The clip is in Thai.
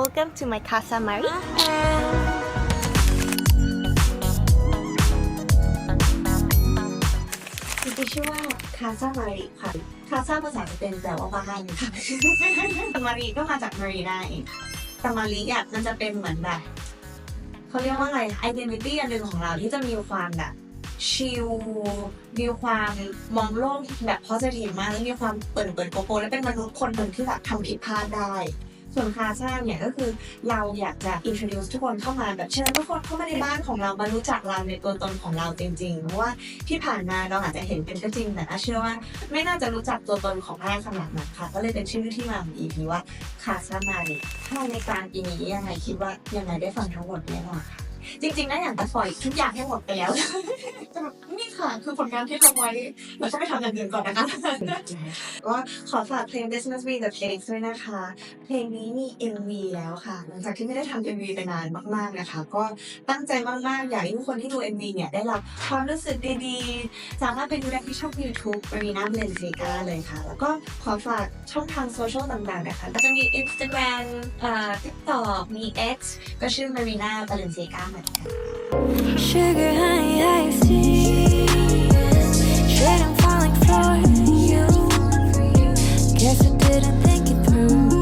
Welcome to my Casa Mari. จริงๆชื่อว่าคาซามารีค่ะคาซาภาษาสเปนแปลว่าบ้านค่ะมารีก็มาจากมารีนาเองแต่มารีอะมันจะเป็นเหมือนแบบเขาเรียกว่าอะไรไอดีนิตี้อันหนึ่งของเราที่จะมีความแบบชิลมีความมองโลกแบบ positive มาก แล้วมีความเปิดเปิดโกโก้และเป็นมนุษย์คนหนึ่งที่แบบทำผิดพลาดได้ ส่วนคาซ่าเนี่ยก็คือเราอยากจะ introduce ทุกคนเข้ามาแบบเชิญทุกคนเข้ามาในบ้านของเรามารู้จักเราในตัวตนของเราจริงๆ เพราะว่าที่ผ่านมาเราอาจจะเห็นเป็นก็จริง แต่อาเชื่อว่าไม่น่าจะรู้จักตัวตนของแม่ขนาดนั้นค่ะ ก็เลยเป็นชื่อที่มาของ EP ว่าคาซ่ามาริถ้าในการปีนี้ยังไงคิดว่ายังไงได้ฟังทั้งหมดแน่นอนค่ะจริงๆนะอย่างต่ปล่อยทุกอย่างให้หมดไปแล้ว ค่ะ คือผลงานที่ทำไว้เราก็ไปทำอย่างอื่นก่อนนะคะ ก็ขอฝากเพลง Business We the Place ด้วยนะคะ เพลงนี้มี MV แล้วค่ะ หลังจากที่ไม่ได้ทำ MV ไปนานมาก ๆนะคะ ก็ตั้งใจมากๆ อยากให้ทุกคนที่ดู MV เนี่ยได้รับความรู้สึกดีๆ สามารถไปดูได้ที่ช่อง YouTube Marina b l e n z i g a เลยค่ะ แล้วก็ขอฝากช่องทางโซเชียลต่างๆนะคะ ก็จะมี Instagram เอ่อ TikTok มี X ก็ชื่อ Marina b l e n z i g a เหมือนกัน Sugar honey iced tea. Trading falling floors. you.